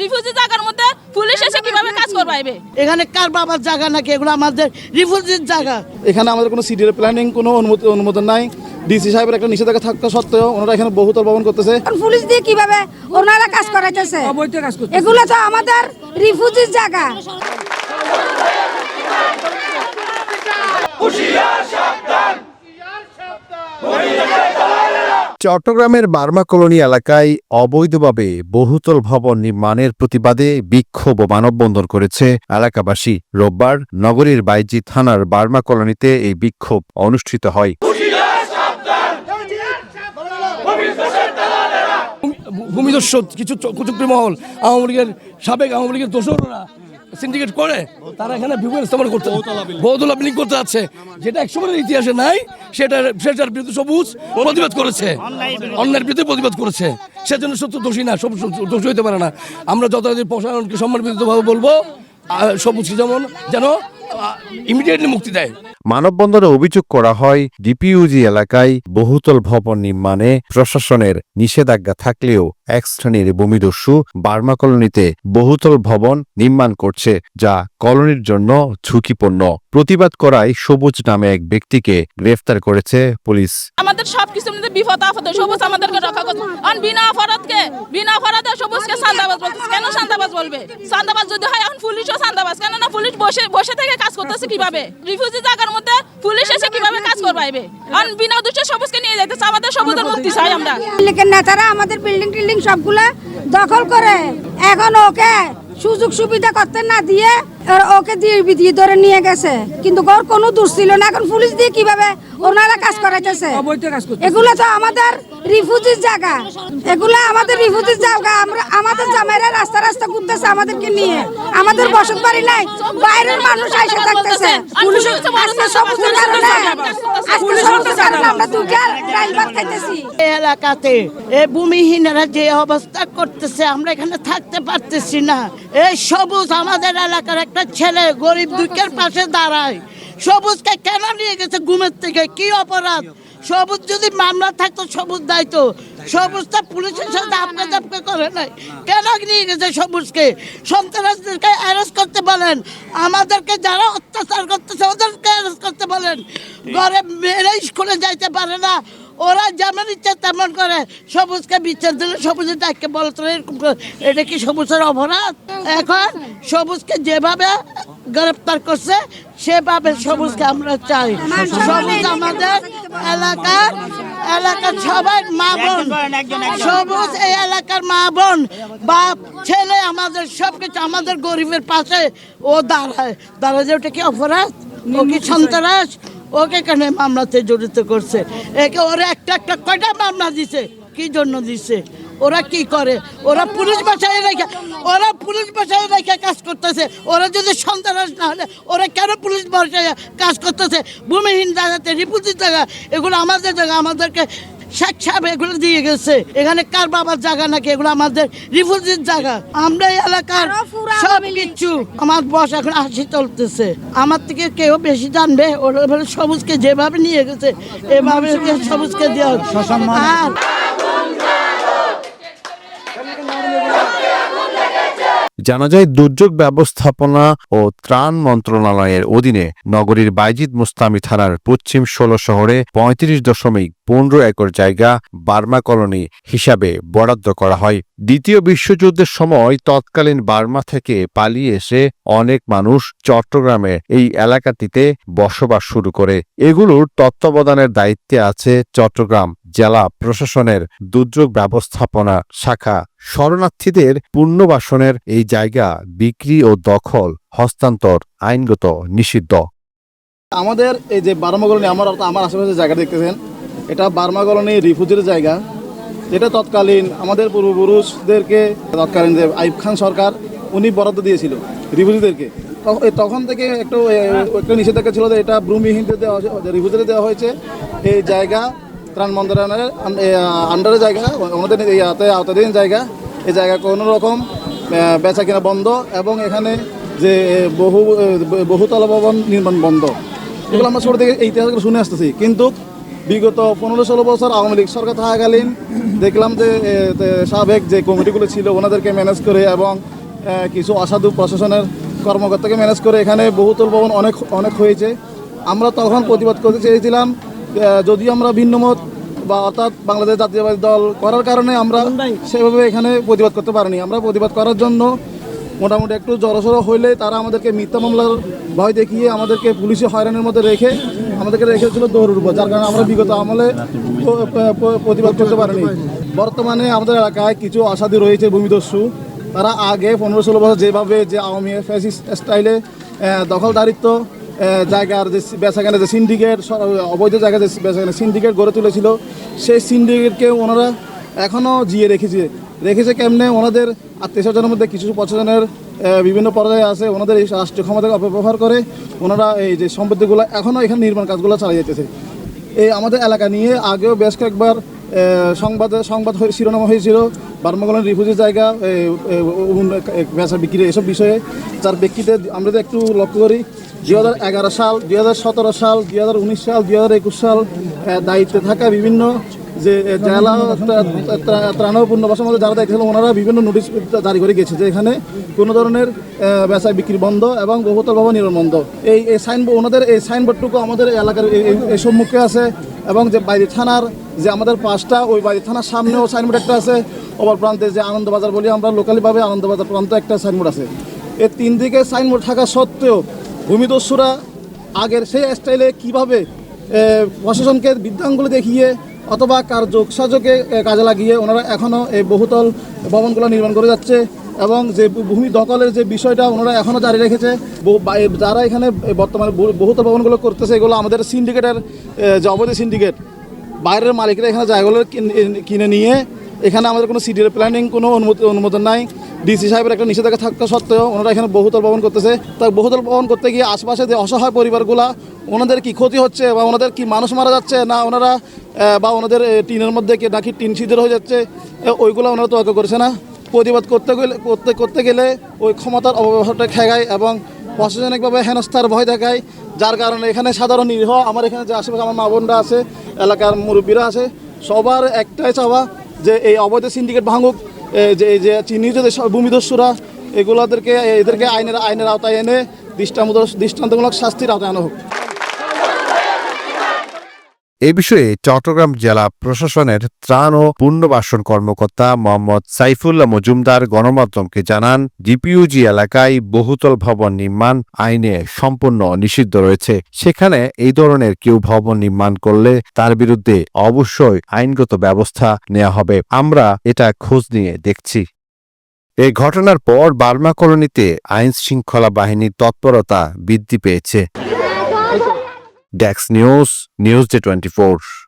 Refugee জায়গার মধ্যে police এসে কীভাবে কাজ করবাইবে এখানে কার বাবার জায়গা নাকি? এগুলো আমাদের রিফিউজির জায়গা। এখানে আমাদের কোনো সিডিএর প্ল্যানিং কোনো অনুমতি অনুমোদন নাই। ডিসি সাহেবের একটা নিষেধাজ্ঞা থাকা সত্ত্বেও ওনারা এখানে বহুতল ভবন করতেছে। পুলিশ দিয়ে কীভাবে ওনারা কাজ করাইতেছে? এগুলো তো আমাদের রিফিউজির জায়গা। চট্টগ্রামের বার্মা কলোনি এলাকায় অবৈধভাবে বহুতল ভবন নির্মাণের প্রতিবাদে বিক্ষোভ ও মানববন্ধন করেছে এলাকাবাসী। রোববার নগরীর বাইজি থানার বার্মা কলোনিতে এই বিক্ষোভ অনুষ্ঠিত হয়। ভূমিদস্য, কিছু চ- মহল, আওয়ামী লীগের সাবেক আওয়ামী লীগের দোসররা সিন্ডিকেট করে তারা এখানে বিভিন্ন স্থাপন করতে বহুতলা বিল্ডিং করতে যাচ্ছে। যেটা একসময় ইতিহাসে নাই সেটা সেটার বিরুদ্ধে সবুজ প্রতিবাদ করেছে। অন্যের বিরুদ্ধে প্রতিবাদ করেছে। সেজন্য সত্য দোষী না সবুজ দোষী হতে পারে না। আমরা যথাযথ প্রশাসনকে সম্মানবিতভাবে বলব সবুজ সবুজকে যেমন যেন ইমিডিয়েটলি মুক্তি দেয়। মানববন্ধনে অভিযোগ করা হয়, ডিপিইউজি এলাকায় বহুতল ভবন নির্মাণে প্রশাসনের নিষেধাজ্ঞা থাকলেও এক শ্রেণির ভূমিদস্যু বার্মা কলোনিতে বহুতল ভবন নির্মাণ করছে, যা কলোনির জন্য ঝুঁকিপূর্ণ। প্রতিবাদ করায় সবুজ নামে এক ব্যক্তিকে গ্রেফতার করেছে পুলিশ। আমাদের সব কিছু মধ্যে বিপদ আপদ, সবুজ আমাদেরকে রক্ষা করছে বিনা অপরাধকে, বিনা অপরাধে সবুজকে সান্দাবাজ বলতেছে। কেন সান্দাবাজ বলবে? সান্দাবাজ যদি হয়, এখন পুলিশও সান্দাবাজ। পুলিশ বসে বসে থেকে করতেছে কীভাবে? রিফিউজি জায়গার মধ্যে পুলিশ এসে কীভাবে কাজ করবাইবে? আর বিনা দোষে সবুজকে নিয়ে যাইতেছে আমাদের সবুজের মুক্তি চাই আমরা। লীগের নেতারা আমাদের বিল্ডিং টিল্ডিং সবগুলা দখল করে। এখন ওকে সুযোগ সুবিধা করতে না দিয়ে ওকে দিয়ে দিয়ে ধরে নিয়ে গেছে। কিন্তু ওর কোনো দোষ ছিল না। এখন পুলিশ দিয়ে কীভাবে ওনারা কাজ করাইতেছে? এগুলো তো আমাদের রিফিউজির জায়গা। এগুলো আমাদের রিফিউজির জায়গা। আমরা আমাদের জামাইরা রাস্তা রাস্তা ঘুরতেছে আমাদেরকে নিয়ে। আমাদের বসত বাড়ি নাই। বাইরের মানুষ এসে থাকতেছে। আজকে সবুজের কারণে আজকে সবুজের কারণে আমরা দুটা ডাইল ভাত খাইতেছি। এই এলাকাতে এই ভূমিহীনেরা যে অবস্থা করতেছে আমরা এখানে থাকতে পারতেছি না। এই সবুজ আমাদের এলাকার একটা ছেলে গরিব দুঃখের পাশে দাঁড়ায়। সবুজকে কেন নিয়ে গেছে ঘুমের থেকে? কি অপরাধ? সবুজ যদি মামলা থাকতো, সবুজ দায়িত্ব। সবুজটা পুলিশের সাথে আপকে তাপকে করে নাই। কেন নিয়ে গেছে সবুজকে? সন্ত্রাসদেরকে অ্যারেস্ট করতে বলেন। আমাদেরকে যারা অত্যাচার করতেছে, ওদেরকে অ্যারেস্ট করতে বলেন। ঘরে মেয়েরা স্কুলে যাইতে পারে না। ওরা যেমন ইচ্ছা তেমন করে। সবুজকে বিচ্ছেদ দিলে সবুজের ডাককে বলতো এরকম করে। এটা কি সবুজের অপরাধ? এখন সবুজকে যেভাবে গ্রেপ্তার করছে সেভাবে সবুজকে আমরা চাই। সবুজ আমাদের এলাকার এলাকার সবাই মা বোন। সবুজ এই এলাকার মা বোন বাপ ছেলে আমাদের সবকিছু আমাদের গরিবের পাশে ও দাঁড়ায়। দাঁড়ায় যে ওটা কি অপরাধ? ও কি সন্ত্রাস? ওকে কেন মামলাতে জড়িত করছে। একে ওরা একটা একটা কয়টা মামলা দিছে? কি জন্য দিছে? ওরা কি করে? ওরা পুলিশ বাসায় রেখে ওরা পুলিশ বাসায় রেখে কাজ করতেছে। ওরা যদি সন্ত্রাস না হলে ওরা কেন পুলিশ বাসায় কাজ করতেছে? ভূমিহীন জায়গাতে রিপুজির জায়গা এগুলো আমাদের জায়গা। আমাদেরকে শেখ সাহেব এগুলো দিয়ে গেছে। এখানে কার বাবার জায়গা নাকি? এগুলো আমাদের রিফিউজির জায়গা। আমরা এই এলাকার সব কিছু আমার বস এখন হাসি চলতেছে আমার থেকে কেউ বেশি জানবে ওরা বলে সবুজকে যেভাবে নিয়ে গেছে এভাবে সবুজকে দেওয়া হোক। আর জানা যায়, দুর্যোগ ব্যবস্থাপনা ও ত্রাণ মন্ত্রণালয়ের অধীনে নগরীর বাইজিদ মুস্তামি থানার পশ্চিম ষোলো শহরে পঁয়ত্রিশ দশমিক পনেরো একর জায়গা বার্মা কলোনি হিসাবে বরাদ্দ করা হয়। দ্বিতীয় বিশ্বযুদ্ধের সময় তৎকালীন বার্মা থেকে পালিয়ে এসে অনেক মানুষ চট্টগ্রামের এই এলাকাটিতে বসবাস শুরু করে। এগুলোর তত্ত্বাবধানের দায়িত্বে আছে চট্টগ্রাম জেলা প্রশাসনের দুর্যোগ ব্যবস্থাপনা শাখা শরণার্থীদের পুনর্বাসনের এই জায়গা বিক্রি ও দখল হস্তান্তর আইনগত নিষিদ্ধ। আমাদের এই যে বার্মা কলোনি, আমার আমার আশেপাশে জায়গা দেখতেছেন, এটা বার্মা কলোনি রিফিউজির জায়গা। যেটা তৎকালীন আমাদের পূর্বপুরুষদেরকে, তৎকালীন যে আইব খান সরকার, উনি বরাদ্দ দিয়েছিল রিফিউজিদেরকে। তখ- তখন থেকে একটু একটা নিষেধাজ্ঞা ছিল যে এটা ভূমিহীনদের দেওয়া রিফিউজিদের দেওয়া হয়েছে। এই জায়গা ত্রাণ মন্ত্রণালয়ের আন- আন্ডারে জায়গা আওতায় আওতাধীন জায়গা। এই জায়গা কোনো রকম বেচা কেনা বন্ধ এবং এখানে যে বহু বহুতলা ভবন নির্মাণ বন্ধ। এগুলো আমরা ছোট থেকে এই ইতিহাসগুলো শুনে আসতেছি। কিন্তু বিগত পনেরো ষোলো বছর আওয়ামী লীগ সরকার থাকাকালীন দেখলাম যে সাবেক যে কমিটিগুলো ছিল, ওনাদেরকে ম্যানেজ করে এবং কিছু অসাধু প্রশাসনের কর্মকর্তাকে ম্যানেজ করে এখানে বহুতল ভবন অনেক অনেক হয়েছে। আমরা তখন প্রতিবাদ করতে চেয়েছিলাম যদি আমরা ভিন্নমত বা অর্থাৎ বাংলাদেশ জাতীয়বাদী দল করার কারণে আমরা সেভাবে এখানে প্রতিবাদ করতে পারিনি। আমরা প্রতিবাদ করার জন্য মোটামুটি একটু জড়সড় হইলে তারা আমাদেরকে মিথ্যা মামলার ভয় দেখিয়ে আমাদেরকে পুলিশে হয়রানির মধ্যে রেখে আমাদেরকে রেখেছিল দৌড়ের উপর যার কারণে আমরা বিগত আমলে প্রতিবাদ করতে পারিনি। বর্তমানে আমাদের এলাকায় কিছু অসাধু রয়েছে ভূমিদস্যু। তারা আগে পনেরো ষোলো বছর যেভাবে যে আওয়ামী ফ্যাসিস স্টাইলে দখলদারিত্ব জায়গার যে বেচাকেনা যে সিন্ডিকেট অবৈধ জায়গায় যে বেচাকেনা সিন্ডিকেট গড়ে তুলেছিল, সেই সিন্ডিকেটকে ওনারা এখনও জিয়ে রেখেছে। রেখেছে কেমনে? ওনাদের আত্মীয় স্বজনের মধ্যে কিছু প্রশাসনের বিভিন্ন পর্যায়ে আছে। ওনাদের এই রাষ্ট্রীয় ক্ষমতাকে অপব্যবহার করে ওনারা এই যে সম্পত্তিগুলো এখনও এখানে নির্মাণ কাজগুলো চালিয়ে যেতেছে। এই আমাদের এলাকা নিয়ে আগেও বেশ কয়েকবার সংবাদে, সংবাদ হয়ে- শিরোনাম হয়েছিল, বার্মাগলের রিফিউজি জায়গা বেচা বিক্রি এসব বিষয়ে। যার প্রেক্ষিতে আমরা একটু লক্ষ্য করি দুই হাজার এগারো সাল, দুই হাজার সতেরো সাল, দুই হাজার উনিশ সাল, দুই হাজার একুশ সাল দায়িত্বে থাকা বিভিন্ন যে জেলা ত্রা- ত্রা- ত্রাণ ও পুনর্বাসনের মধ্যে যারা দায়িত্ব ছিল ওনারা বিভিন্ন নোটিশ জারি করে গেছে যে এখানে কোনো ধরনের বেচা বিক্রি বন্ধ এবং বহুতল ভবন নির্মাণ বন্ধ। এই এই সাইনবোর্ড ওনাদের এই সাইনবোর্ডটুকু আমাদের এলাকার, এই- সম্মুখে আছে এবং যে বাইরে থানার যে আমাদের পাঁচটা, ওই বাইরে থানার সামনেও সাইনবোর্ড একটা আছে। অপর প্রান্তে যে আনন্দবাজার বলি আমরা লোকালিভাবে আনন্দবাজার প্রান্ত একটা সাইনবোর্ড আছে। এই তিন দিকে সাইনবোর্ড থাকা সত্ত্বেও ভূমিদস্যুরা আগের সেই স্টাইলে কীভাবে প্রশাসনকে বিদ্যাঙ্গুলি দেখিয়ে অথবা কার যোগ সাজকে কাজে লাগিয়ে ওনারা এখনও এই বহুতল ভবনগুলো নির্মাণ করে যাচ্ছে এবং যে ভূমি দখলের যে বিষয়টা ওনারা এখনও জারি রেখেছে যারা এখানে বর্তমানে বহু- বহুতল ভবনগুলো করতেছে, এগুলো আমাদের সিন্ডিকেটের যে অবৈধ সিন্ডিকেট বাইরের মালিকরা এখানে জায়গাগুলো কিনে নিয়ে এখানে আমাদের কোনো সিডির প্ল্যানিং কোনো অনুমতি, অনুমোদন নাই। ডিসি সাহেবের একটা নিষেধাজ্ঞা থাকা সত্ত্বেও ওনারা এখানে বহুতল ভবন করতেছে। তা বহুতল ভবন করতে গিয়ে আশপাশে যে অসহায় পরিবারগুলা, ওনাদের কি ক্ষতি হচ্ছে বা ওনাদের কি মানুষ মারা যাচ্ছে না ওনারা বা ওনাদের টিনের মধ্যে কি নাকি টিন সিদ্ধ হয়ে যাচ্ছে ওইগুলো ওনারা তোয়াক্কা করছে না? প্রতিবাদ করতে গেলে, করতে করতে গেলে ওই ক্ষমতার অপব্যবহারটা খেগায় এবং প্রশাসনিকভাবে হেনস্থার ভয় দেখায়, যার কারণে এখানে সাধারণ নিরীহ, আমার এখানে যে আশেপাশে আমার মা বোনরা আছে, এলাকার মুরব্বীরা আছে, সবার একটাই চাওয়া যে এই অবৈধ সিন্ডিকেট ভাঙুক। যে, এই যে চিহ্নিত যে ভূমিদস্যুরা এগুলোদেরকে, এদেরকে আইনের আইনের আওতায় এনে দৃষ্টান্ত দৃষ্টান্তমূলক শাস্তির আওতায় আনা হোক। এ বিষয়ে চট্টগ্রাম জেলা প্রশাসনের ত্রাণ ও পুনর্বাসন কর্মকর্তা মোহাম্মদ সাইফুল্লাহ মজুমদার গণমাধ্যমকে জানান ডিপিইউজি এলাকায় বহুতল ভবন নির্মাণ আইনে সম্পূর্ণ নিষিদ্ধ রয়েছে। সেখানে এই ধরনের কেউ ভবন নির্মাণ করলে তার বিরুদ্ধে অবশ্যই আইনগত ব্যবস্থা নেওয়া হবে। আমরা এটা খোঁজ নিয়ে দেখছি। এই ঘটনার পর বার্মা কলোনিতে আইন শৃঙ্খলা বাহিনীর তৎপরতা বৃদ্ধি পেয়েছে। ডেক্স নিউজ নিউজ ডে টোয়েন্টি